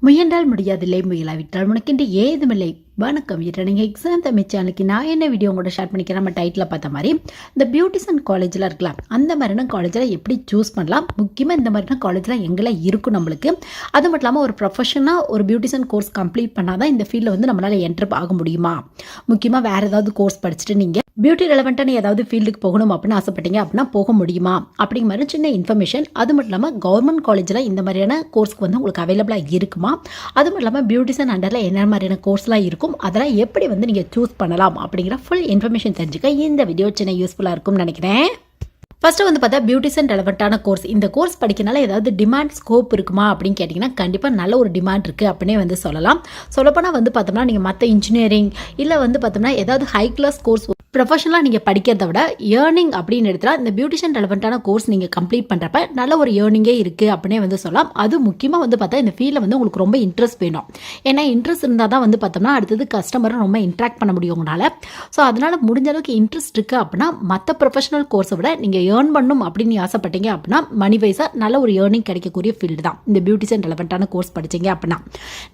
முயன்றால் முடியாதில்லை முயலாவிட்டால். உனக்கென்று ஏதுமில்லை. வணக்கம். வீட்டில் நீங்கள் எக்ஸாம் தமிழ் சேனலுக்கு நான் என்ன வீடியோ உங்களோட ஷேர் பண்ணிக்கிறேன்? நம்ம டைட்டில் பார்த்த மாதிரி இந்த பியூட்டிஷன் காலேஜில் இருக்கலாம். அந்த மாதிரியான காலேஜில் எப்படி சூஸ் பண்ணலாம்? முக்கியமாக இந்த மாதிரியான காலேஜில் எங்கெல்லாம் இருக்கும் நம்மளுக்கு? அது மட்டும் இல்லாமல் ஒரு ப்ரொஃபஷனாக ஒரு பியூட்டிஷன் கோர்ஸ் கம்ப்ளீட் பண்ணால் தான் இந்த ஃபீல்டில் வந்து நம்மளால் என்டர் ஆக முடியுமா? முக்கியமாக வேறு ஏதாவது கோர்ஸ் படிச்சுட்டு நீங்கள் பியூட்டி ரெலவெண்ட்டான ஏதாவது ஃபீல்டுக்கு போகணும் அப்படின்னு ஆசைப்பட்டீங்க அப்படின்னா போக முடியுமா? அப்படிங்கிற மாதிரி சின்ன இன்ஃபர்மேஷன் அது மட்டும் இல்லாமல் கவர்மெண்ட் காலேஜில் இந்த மாதிரியான கோர்ஸ்க்கு வந்து உங்களுக்கு அவைலபிளாக இருக்குமா? அது மட்டும் இல்லாமல் பியூட்டிஷன் அண்டரில் என்ன மாதிரியான கோர்ஸ்லாம் இருக்கும்? அதெல்லாம் எப்படி வந்து நீங்கள் சூஸ் பண்ணலாம் அப்படிங்கிற ஃபுல் இன்ஃபர்மேஷன் தெரிஞ்சுக்க இந்த வீடியோ சின்ன யூஸ்ஃபுல்லாக இருக்கும்னு நினைக்கிறேன். ஃபர்ஸ்ட் வந்து பார்த்தா பியூட்டிஷன் ரெலவெண்ட்டான கோர்ஸ் இந்த கோர்ஸ் படிக்கனால ஏதாவது டிமாண்ட் ஸ்கோப் இருக்குமா அப்படின்னு கேட்டிங்கன்னா கண்டிப்பாக நல்ல ஒரு டிமாண்ட் இருக்குது அப்படின்னே வந்து சொல்லலாம். சொல்லப்போனால் வந்து பார்த்தோம்னா நீங்கள் மற்ற இன்ஜினியரிங் இல்லை வந்து பார்த்தோம்னா ஏதாவது ஹை கிளாஸ் கோர்ஸ் ப்ரொஃபஷனலாக நீங்கள் படிக்கிறத விட ஏர்னிங் அப்படின்னு எடுத்தால் இந்த பியூட்டிஷியன் ரெலவெண்ட்டான கோர்ஸ் நீங்கள் கம்ப்ளீட் பண்ணுறப்ப நல்ல ஒரு ஏர்னிங்கே இருக்குது அப்படின்னே வந்து சொல்லலாம். அது முக்கியமாக வந்து பார்த்தா இந்த ஃபீல்டில் வந்து உங்களுக்கு ரொம்ப இன்ட்ரெஸ்ட் வேணும். ஏன்னா இன்ட்ரெஸ்ட் இருந்தால் தான் வந்து பார்த்தோம்னா அடுத்தது கஸ்டமரை ரொம்ப இன்ட்ராக்ட் பண்ண முடியும் உங்களால் ஸோ அதனால் முடிஞ்ச அளவுக்கு இன்ட்ரெஸ்ட் இருக்குது அப்படின்னா மற்ற ப்ரொஃபஷனல் கோர்ஸை விட நீங்கள் ஏர்ன் பண்ணணும் அப்படின்னு ஆசைப்பட்டீங்க அப்படின்னா மணி வைஸாக நல்ல ஒரு ஏர்னிங் கிடைக்கக்கூடிய ஃபீல்டு தான். இந்த பியூட்டிஷியன் ரெலவெண்ட்டான கோர்ஸ் படிச்சீங்க அப்படின்னா.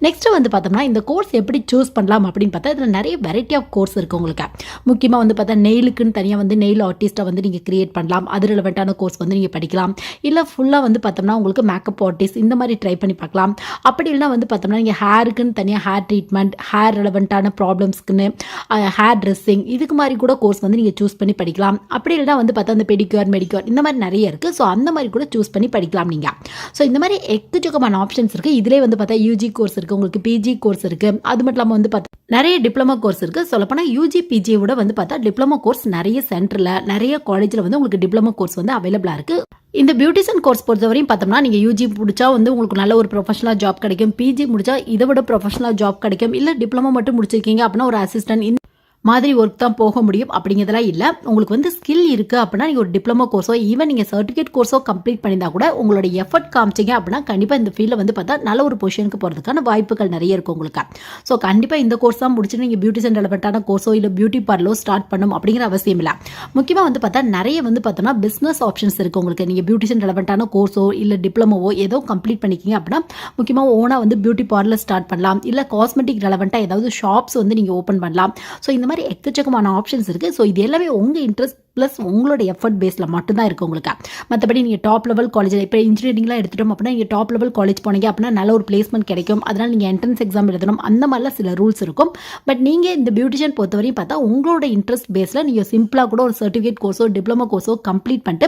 நெக்ஸ்ட் வந்து பார்த்தோம்னா இந்த கோர்ஸ் எப்படி சூஸ் பண்ணலாம் அப்படின்னு பார்த்தா இதில் நிறைய வெரைட்டி ஆஃப் கோர்ஸ் இருக்குது உங்களுக்கு. முக்கியமாக வந்து பார்த்தா நெயிலுக்குன்னு தனியாக வந்து நெயில் ஆர்டிஸ்ட்டை வந்து நீங்கள் கிரியேட் பண்ணலாம். அது ரிலவெண்ட்டான கோர்ஸ் வந்து நீங்கள் படிக்கலாம். இல்லை ஃபுல்லாக வந்து பார்த்தோம்னா உங்களுக்கு மேக்கப் ஆர்டிஸ்ட் இந்த மாதிரி ட்ரை பண்ணி பார்க்கலாம். அப்படி இல்லைனா வந்து பார்த்தோம்னா நீங்கள் ஹேருக்குன்னு தனியாக ஹேர் ட்ரீட்மெண்ட் ஹேர் ரெலவெண்ட்டான ப்ராப்ளம்ஸ்க்குன்னு ஹேர் ட்ரெஸ்ஸிங் இதுக்கு மாதிரி கூட கோர்ஸ் வந்து நீங்கள் சூஸ் பண்ணி படிக்கலாம். அப்படி இல்லைனா வந்து பார்த்தா அந்த பெடிக்யூர் மெடிக்யூர் இந்த மாதிரி நிறைய இருக்குது ஸோ அந்த மாதிரி கூட சூஸ் பண்ணி படிக்கலாம் நீங்கள் ஸோ இந்த மாதிரி எக்கச்சக்கமான ஆப்ஷன்ஸ் இருக்குது இதிலே வந்து பார்த்தா யூஜி கோர்ஸ் இருக்குது உங்களுக்கு பிஜி கோர்ஸ் இருக்குது அது மட்டும் இல்லாமல் வந்து பார்த்தா நிறைய டிப்ளமோ கோர்ஸ் இருக்குது சொல்லப்போனால் யூஜி பிஜியை விட வந்து பார்த்தா டிப்ளமோ கோர்ஸ் நிறைய சென்டரில் நிறைய காலேஜில் வந்து உங்களுக்கு டிப்ளமோ கோர்ஸ் வந்து அவைலபிளாக இருக்குது இந்த பியூட்டிஷியன் கோர்ஸ் பொறுத்தவரையும் பார்த்தோம்னா நீங்கள் யூஜி முடிச்சா வந்து உங்களுக்கு நல்ல ஒரு ப்ரொஃபஷனல் ஜாப் கிடைக்கும். பிஜி முடிச்சா இதை விட ப்ரொஃபஷனல் ஜாப் கிடைக்கும். இல்லை டிப்ளமோ மட்டும் முடிச்சிருக்கீங்க அப்படின்னா ஒரு அசிஸ்டன்ட் இந்த மாதிரி ஒர்க் தான் போக முடியும் அப்படிங்கிறதெல்லாம் இல்லை. உங்களுக்கு வந்து ஸ்கில் இருக்குது அப்படின்னா நீங்கள் ஒரு டிப்ளமோ கோர்ஸோ ஈவன் நீங்கள் சர்டிஃபிகேட் கோர்ஸோ கம்ப்ளீட் பண்ணியிருந்தா கூட உங்களோட எஃபர்ட் காமிச்சிங்க அப்படின்னா கண்டிப்பாக இந்த ஃபீல்டில் வந்து பார்த்தா நல்ல ஒரு பொசிஷனுக்கு போகிறதுக்கான வாய்ப்புகள் நிறைய இருக்கும் உங்களுக்கு. ஸோ கண்டிப்பாக இந்த கோர்ஸ் தான் முடிச்சுட்டு நீங்கள் பியூட்டிஷன் ரிலவெண்ட்டான கோர்ஸோ இல்லை பியூட்டி பார்லோ ஸ்டார்ட் பண்ணணும் அப்படிங்கிற அவசியம் இல்லை. முக்கியமாக வந்து பார்த்தா நிறைய வந்து பார்த்தோன்னா பிஸ்னஸ் ஆப்ஷன்ஸ் இருக்குது உங்களுக்கு. நீங்கள் பியூட்டிஷன் ரிலவெண்ட்டான கோர்ஸோ இல்லை டிப்ளமோவோ ஏதோ கம்ப்ளீட் பண்ணிக்கிங்க அப்படின்னா முக்கியமாக ஓனாக வந்து பியூட்டி பார்லர் ஸ்டார்ட் பண்ணலாம். இல்லை காஸ்மெட்டிக் ரெலவெண்ட்டாக ஏதாவது ஷாப்ஸ் வந்து நீங்கள் ஓப்பன் பண்ணலாம். ஸோ இந்த மாதிரி எக்கச்சக்கமான ஆப்ஷன்ஸ் இருக்குது ஸோ இது எல்லாமே உங்கள் இன்ட்ரெஸ்ட் ப்ளஸ் உங்களோட எஃபர்ட் பேஸில் மட்டும்தான் இருக்குது உங்களுக்கு. மற்றபடி நீங்கள் டாப் லெவல் காலேஜில் இப்போ இன்ஜினியரிங்லாம் எடுத்துட்டோம் அப்படின்னா நீங்கள் டாப் லெவல் காலேஜ் போனீங்க அப்படின்னா நல்ல ஒரு பிளேஸ்மெண்ட் கிடைக்கும். அதனால் நீங்கள் என்ட்ரன்ஸ் எக்ஸாம் எழுதணும். அந்த மாதிரிலாம் சில ரூல்ஸ் இருக்கும். பட் நீங்கள் இந்த பியூட்டிஷியன் பொறுத்தவரையும் பார்த்தா உங்களோட இன்ட்ரெஸ்ட் பேஸில் நீங்கள் சிம்பிளாக கூட ஒரு சர்டிஃபிகேட் கோர்ஸோ டிப்ளமோ கோர்ஸோ கம்ப்ளீட் பண்ணிட்டு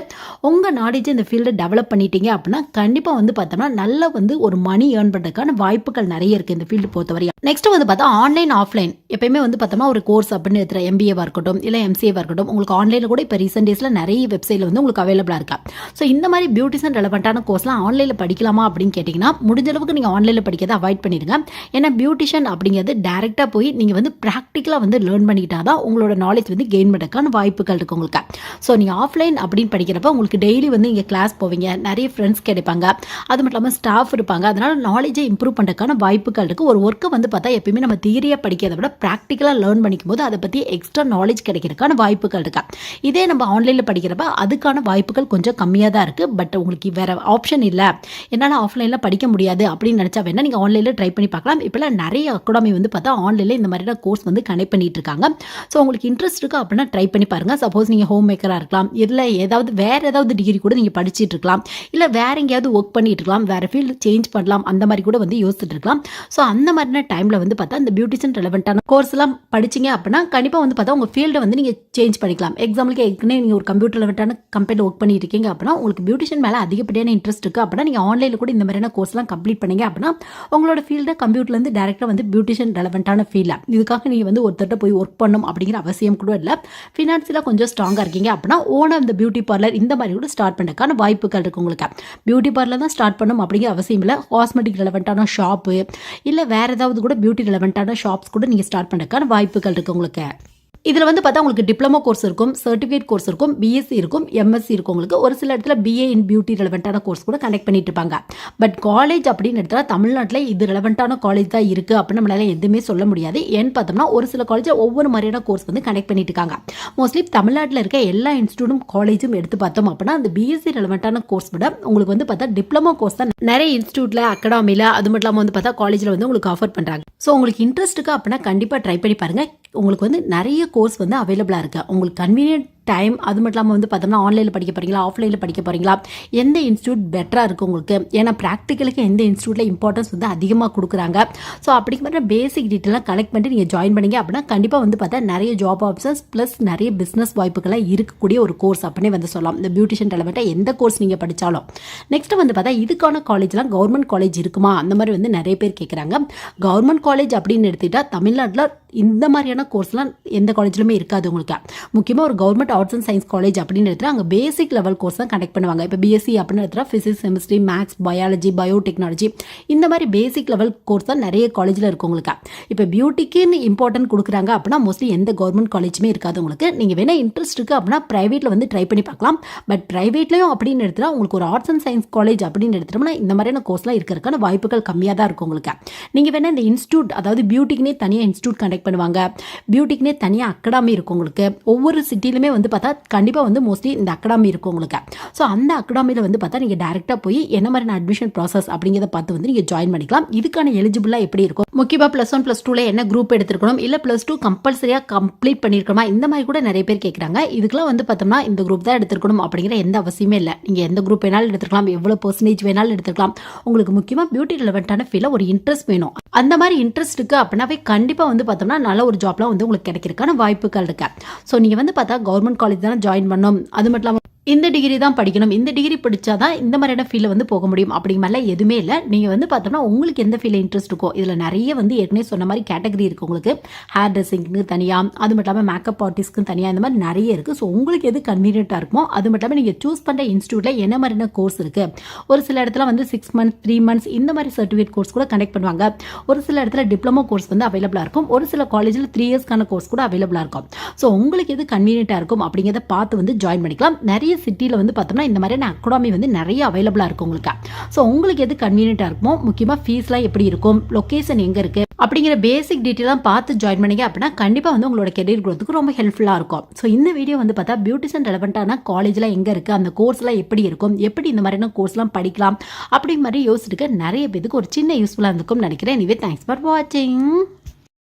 உங்கள் நாலேஜ் இந்த ஃபீல்டை டெவலப் பண்ணிட்டீங்க அப்படின்னா கண்டிப்பாக வந்து பார்த்தோம்னா நல்ல வந்து ஒரு மணி ஏர்ன் பண்ணுறதுக்கான வாய்ப்புகள் நிறைய இருக்குது இந்த ஃபீல்டு பொறுத்தவரையும். நெக்ஸ்ட் வந்து பார்த்தா ஆன்லைன் ஆஃப்லைன் எப்பயுமே வந்து பார்த்தோம்னா ஒரு கோர்ஸ் அப்படின்னு எடுத்துகிற எம்பிஏவாக இருக்கட்டும் இல்லை எம்சிஏவாக இருக்கட்டும் உங்களுக்கு ஆன்லைனில் கூட இப்போ ரீசெண்ட் டேஸில் நிறைய வெப்சைட்டில் வந்து உங்களுக்கு அவைலபிளாக இருக்கா? ஸோ இந்த மாதிரி பியூட்டிஷன் ரெலவெண்ட்டான கோர்ஸ்லாம் ஆன்லைனில் படிக்கலாமா அப்படின்னு கேட்டிங்கன்னா முடிஞ்ச அளவுக்கு நீங்கள் ஆன்லைனில் படிக்கிறத அவாய்ட் பண்ணிடுங்க. ஏன்னா பியூட்டிஷியன் அப்படிங்கிறது டேரெக்டாக போய் நீங்கள் வந்து ப்ராக்டிக்கலாக வந்து லேர்ன் பண்ணிக்கிட்டா தான் உங்களோட நாலேஜ் வந்து கெயின் பண்ணுறதுக்கான வாய்ப்புகள் இருக்குது உங்களுக்கு. ஸோ நீங்கள் ஆஃப்லைன் அப்படின்னு படிக்கிறப்ப உங்களுக்கு டெய்லி வந்து இங்கே கிளாஸ் போவீங்க. நிறைய ஃப்ரெண்ட்ஸ் கிடைப்பாங்க. அது மட்டும் இல்லாமல் ஸ்டாஃப் இருப்பாங்க. அதனால் நாலேஜை இம்ப்ரூவ் பண்ணுறதுக்கான வாய்ப்புகள் இருக்குது ஒரு ஒர்க்கை வந்து பார்த்தா எப்பயுமே நம்ம தியரியாக படிக்கிறத விட ப்ராக்டிக்கலாக லேர்ன் பண்ணிக்கும் போது அதை பற்றி எக்ஸ்ட்ரா நாலேஜ் கிடைக்கிறதுக்கான வாய்ப்புகள் இருக்கா? இதே நம்ம ஆன்லைனில் படிக்கிறப்ப அதுக்கான வாய்ப்புகள் கொஞ்சம் கம்மியாக தான் இருக்குது பட் உங்களுக்கு வேறு ஆப்ஷன் இல்லை. என்னால் ஆஃப்லைனில் படிக்க முடியாது அப்படின்னு நினச்சா வேணால் நீங்கள் ஆன்லைனில் ட்ரை பண்ணி பார்க்கலாம். இப்போலாம் நிறைய அகாடமி வந்து பார்த்தா ஆன்லைனில் இந்த மாதிரியான கோர்ஸ் வந்து கனெக்ட் பண்ணிட்டு இருக்காங்க. ஸோ உங்களுக்கு இன்ட்ரெஸ்ட் இருக்குது அப்படின்னா ட்ரை பண்ணி பாருங்கள் சப்போஸ் நீங்கள் ஹோம் மேக்கராக இருக்கலாம். இல்லை ஏதாவது வேறு ஏதாவது டிகிரி கூட நீங்கள் படிச்சுட்டு இருக்கலாம். இல்லை வேறு எங்கேயாவது ஒர்க் பண்ணிட்டு இருக்கலாம். வேறு ஃபீல்டு சேஞ்ச் பண்ணலாம். அந்த மாதிரி கூட வந்து யோசிச்சுட்டு இருக்கலாம். ஸோ அந்த மாதிரியான டைமில் வந்து பார்த்தா இந்த பியூட்டிஷன் ரெலவெண்ட்டான கோர்ஸ்லாம் படிச்சிங்க அப்படின்னா கண்டிப்பாக வந்து பார்த்தா உங்கள் ஃபீல்டை வந்து நீங்கள் சேஞ்ச் பண்ணிக்கலாம். எக்ஸாம்பிள் உங்களுக்கு ஏற்கனவே நீங்கள் ஒரு கம்ப்யூட்டர் ரெலவெண்ட்டான கம்பெனியில் ஒர்க் பண்ணிட்டு இருக்கீங்க அப்படின்னா உங்களுக்கு பியூட்டிஷியன் மேலே அதிகப்படியான இன்ட்ரெஸ்ட் இருக்குது அப்படின்னா நீங்கள் ஆன்லைனில் கூட இந்த மாதிரியான கோர்ஸ்லாம் கம்ப்ளீட் பண்ணீங்க அப்படின்னா உங்களோட ஃபீல்டை கம்ப்யூட்டர்லேருந்து டேரெக்டாக வந்து பியூட்டிஷன் ரெலவெண்ட்டான ஃபீல்டில் இதுக்காக நீங்கள் வந்து ஒருத்தர்கிட்ட போய் ஒர்க் பண்ணும் அப்படிங்கிற அவசியம் கூட இல்லை. ஃபினான்ஸில் கொஞ்சம் ஸ்ட்ராங்காக இருக்கீங்க அப்படின்னா ஓனாக இந்த பியூட்டி பார்லர் இந்த மாதிரி கூட ஸ்டார்ட் பண்ணுறதுக்கான வாய்ப்புகள் இருக்குது உங்களுக்கு. பியூட்டி பார்லர் தான் ஸ்டார்ட் பண்ணணும் அப்படிங்கிற அவசியம் இல்லை. காஸ்மெட்டிக் ரெலவெண்ட்டான ஷாப்பு இல்லை வேறு ஏதாவது கூட பியூட்டி ரெலவெண்ட்டான ஷாப்ஸ் கூட நீங்கள் ஸ்டார்ட் பண்ணுறதுக்கான வாய்ப்புகள் இருக்குது உங்களுக்கு. இதில் வந்து பார்த்தா உங்களுக்கு டிப்ளமோ கோர்ஸ் இருக்கும் சர்டிஃபிகேட் கோர்ஸ் இருக்கும் பிஎஸ்சி இருக்கும் எம்எஸ்சி இருக்கும். உங்களுக்கு ஒரு சில இடத்துல பிஏ இன் பியூட்டி ரெலவெண்ட்டான கோர்ஸ் கூட கனெக்ட் பண்ணிட்டு இருப்பாங்க. பட் காலேஜ் அப்படின்னு எடுத்தால் தமிழ்நாட்டில் இது ரெலவெண்ட்டான காலேஜ் தான் இருக்குது அப்படின்னு நம்மளால எதுவுமே சொல்ல முடியாது. ஏன்னு பார்த்தோம்னா ஒரு சில காலேஜில் ஒவ்வொரு மாதிரியான கோர்ஸ் வந்து கனெக்ட் பண்ணிட்டு இருக்காங்க. மோஸ்ட்லி தமிழ்நாட்டில் இருக்க எல்லா இன்ஸ்டியூட்டும் காலேஜும் எடுத்து பார்த்தோம் அப்படின்னா அந்த பிஎஸ்சி ரெலவெண்ட்டான கோர்ஸ் விட உங்களுக்கு வந்து பார்த்தா டிப்ளமோ கோர்ஸ் தான் நிறைய இன்ஸ்டியூட்டில் அகாடமியில் அது மட்டும் இல்லாமல் வந்து பார்த்தா காலேஜில் வந்து உங்களுக்கு ஆஃபர் பண்ணுறாங்க ஸோ உங்களுக்கு இன்ட்ரெஸ்ட்டுக்கு அப்படின்னா கண்டிப்பாக ட்ரை பண்ணி பாருங்கள் உங்களுக்கு வந்து நிறைய கோர்ஸ் வந்து அவைலபிளாக இருக்குது உங்களுக்கு கன்வீனியன்ட் டைம் அது மட்டும் இல்லாமல் வந்து பார்த்தோம்னா ஆன்லைனில் படிக்க போகிறீங்களா ஆஃப்லைனில் படிக்க போகிறீங்களா எந்த இன்ஸ்டியூட் பெட்டராக இருக்குது உங்களுக்கு? ஏன்னா ப்ராக்டிக்கலுக்கு எந்த இன்ஸ்டியூட்டில் இம்பார்ட்டன்ஸ் வந்து அதிகமாக கொடுக்குறாங்க. ஸோ அப்படிங்கிற பேசிக் டீட்டெயிலாக கலெக்ட் பண்ணிட்டு நீங்கள் ஜாயின் பண்ணீங்க அப்படின்னா கண்டிப்பாக வந்து பார்த்தா நிறைய ஜாப் ஆப்ஷன்ஸ் ப்ளஸ் நிறைய பிஸ்னஸ் வாய்ப்புகள்லாம் இருக்கக்கூடிய ஒரு கோர்ஸ் அப்படின்னே வந்து சொல்லலாம். இந்த பியூட்டிஷியன் ரெலவெண்ட்டாக எந்த கோர்ஸ் நீங்கள் படித்தாலும் நெக்ஸ்ட் வந்து பார்த்தா இதுக்கான காலேஜ்லாம் கவர்மெண்ட் காலேஜ் இருக்குமா? அந்த மாதிரி வந்து நிறைய பேர் கேட்குறாங்க கவர்மெண்ட் காலேஜ் அப்படின்னு எடுத்துக்கிட்டால் தமிழ்நாட்டில் இந்த மாதிரியான கோர்ஸ்லாம் எந்த காலேஜ்லையுமே இருக்காது உங்களுக்கு. முக்கியமாக ஒரு government arts and science college அப்படின்னு எடுத்துகிட்டு அங்கே பேசிக் லெவல் கோர்ஸ் தான் கண்டக்ட் பண்ணுவாங்க. இப்போ பிஎஸ்சி அப்படின்னு எடுத்துகிட்டா physics chemistry maths biology biotechnology இந்த மாதிரி பேசிக் லெவல் கோர்ஸ் தான் நிறைய காலேஜில் இருக்கும் உங்களுக்கு. இப்போ பியூட்டிக்குன்னு இம்பார்ட்டன்ட் கொடுக்குறாங்க அப்படின்னா மோஸ்ட்லி எந்த கவர்மெண்ட் காலேஜுமே இருக்காது உங்களுக்கு. நீங்கள் வேணால் இன்ட்ரெஸ்ட் இருக்குது அப்படின்னா ப்ரைவேட்டில் வந்து ட்ரை பண்ணி பார்க்கலாம். பட் ப்ரைவேட்லேயும் அப்படின்னு எடுத்துகிட்டா உங்களுக்கு ஒரு ஆர்ட்ஸ் அண்ட் சயின்ஸ் காலேஜ் அப்படின்னு எடுத்துட்டோம்னா இந்த மாதிரியான கோர்ஸ்லாம் இருக்கிறதுக்கான வாய்ப்புகள் கம்மியாக தான் இருக்கும் உங்களுக்கு. நீங்கள் வேணால் இந்த இன்ஸ்டியூட் அதாவது பியூட்டிக்குனே தனியாக இன்ஸ்டியூட் கண்டக்ட் பண்ணுவாங்க. பியூட்டிக்குனே தனியாக அகாடமி இருக்கும் உங்களுக்கு. ஒவ்வொரு சிட்டிலுமே வந்து பார்த்தா கண்டிப்பாக வந்து மோஸ்ட்லி இந்த அகாடமி இருக்கும் உங்களுக்கு. ஸோ அந்த அகாடமியில் வந்து பார்த்தா நீங்கள் டேரெக்டாக போய் என்ன மாதிரியான அட்மிஷன் ப்ராசஸ் அப்படிங்கிறத பார்த்து வந்து நீங்கள் ஜாயின் பண்ணிக்கலாம். இதுக்கான எலிஜிபிளாக எப்படி இருக்கும்? முக்கியமாக ப்ளஸ் ஒன் ப்ளஸ் டூவில் என்ன குரூப் எடுத்துருக்கணும்? இல்லை ப்ளஸ் டூ கம்பல்சரியாக கம்ப்ளீட் பண்ணியிருக்கணுமா இந்த மாதிரி கூட நிறைய பேர் கேட்குறாங்க இதுக்கெல்லாம் வந்து பார்த்தோம்னா இந்த குரூப் தான் எடுத்துருக்கணும் அப்படிங்கிற எந்த அவசியமே இல்லை. நீங்கள் எந்த குரூப் வேணாலும் எடுத்துக்கலாம் எவ்வளோ பர்சன்டேஜ் வேணாலும் எடுத்துக்கலாம் உங்களுக்கு முக்கியமாக பியூட்டி ரிலவெண்ட்டான ஃபீலில் ஒரு இன்ட்ரெஸ்ட் வேணும். அந்த மாதிரி இன்ட்ரெஸ்ட் இருக்குது அப்படின்னாவே கண்டிப்பாக வந்து பார்த்தோம்னா நல்ல ஒரு ஜாப்லாம் வந்து உங்களுக்கு கிடைக்கிறதுக்கான வாய்ப்புகள் இருக்கு. ஸோ நீங்கள் வந்து பார்த்தா கவர்மெண்ட் காலேஜ் தானே ஜாயின் பண்ணோம். அது மட்டும் இல்லாமல் இந்த டிகிரி தான் படிக்கணும். இந்த டிகிரி படிச்சாதான் இந்த மாதிரியான ஃபீல்டில் வந்து போக முடியும். அப்படிங்கிற மாதிரிலாம் எதுவுமே இல்லை. நீங்கள் வந்து பார்த்தோம்னா உங்களுக்கு எந்த ஃபீல்டில் இன்ட்ரெஸ்ட் இருக்கோ இதில் நிறைய வந்து ஏற்கனவே சொன்ன மாதிரி கேட்டகரி இருக்குது உங்களுக்கு. ஹேர் ட்ரெஸ்ஸிங்க்கு தனியாக அது மட்டும் இல்லாமல் மேக்கப் ஆர்டிஸ்ட்க்கு தனியாக இந்த மாதிரி நிறைய இருக்குது ஸோ உங்களுக்கு எது கன்வீனியண்ட்டாக இருக்குமோ அது மட்டும் இல்லாமல் நீங்கள் சூஸ் பண்ணுற இன்ஸ்டியூட்டில் என்ன மாதிரியான கோர்ஸ் இருக்குது ஒரு சில இடத்துல வந்து சிக்ஸ் மந்த்ஸ் த்ரீ மந்த்ஸ் இந்த மாதிரி சர்டிஃபிகேட் கோர்ஸ் கூட கனெக்ட் பண்ணுவாங்க. ஒரு சில இடத்துல டிப்ளமோ கோர்ஸ் வந்து அவைலபிளாக இருக்கும். ஒரு சில காலேஜில் த்ரீ இயர்ஸ்க்கான கோர்ஸ் கூட அவைலபிளாக இருக்கும். ஸோ உங்களுக்கு எது கன்வீனியண்ட்டாக இருக்கும் அப்படிங்கிறத பார்த்து வந்து ஜாயின் பண்ணிக்கலாம். நிறைய சிட்டியில் வந்து பார்த்தோம்னா இந்த மாதிரியான அகாடமி வந்து நிறைய அவைலபிளாக இருக்கும் உங்களுக்கு. ஸோ உங்களுக்கு எது கன்வீனியண்ட்டாக இருக்குமோ முக்கியமாக ஃபீஸ்லாம் எப்படி இருக்கும் லொக்கேஷன் எங்கே இருக்குது அப்படிங்கிற பேசிக் டீட்டெயிலாம் பார்த்து ஜாயின் பண்ணிங்க அப்படின்னா கண்டிப்பாக வந்து உங்களோட கெரியர் growth-க்கு ரொம்ப ஹெல்ப்ஃபுல்லாக இருக்கும். ஸோ இந்த வீடியோ வந்து பார்த்தா பியூட்டிஷன் ரெலவெண்ட்டான காலேஜில் எங்கே இருக்குது அந்த கோர்ஸ்லாம் எப்படி இருக்கும் எப்படி இந்த மாதிரியான கோர்ஸ்லாம் படிக்கலாம் அப்படிங்கிற மாதிரி யோசிச்சுட்டு நிறைய பேருக்கு ஒரு சின்ன யூஸ்ஃபுல்லாக இருந்திருக்கும்னு நினைக்கிறேன். எனவே தேங்க்ஸ் ஃபார் வாட்சிங்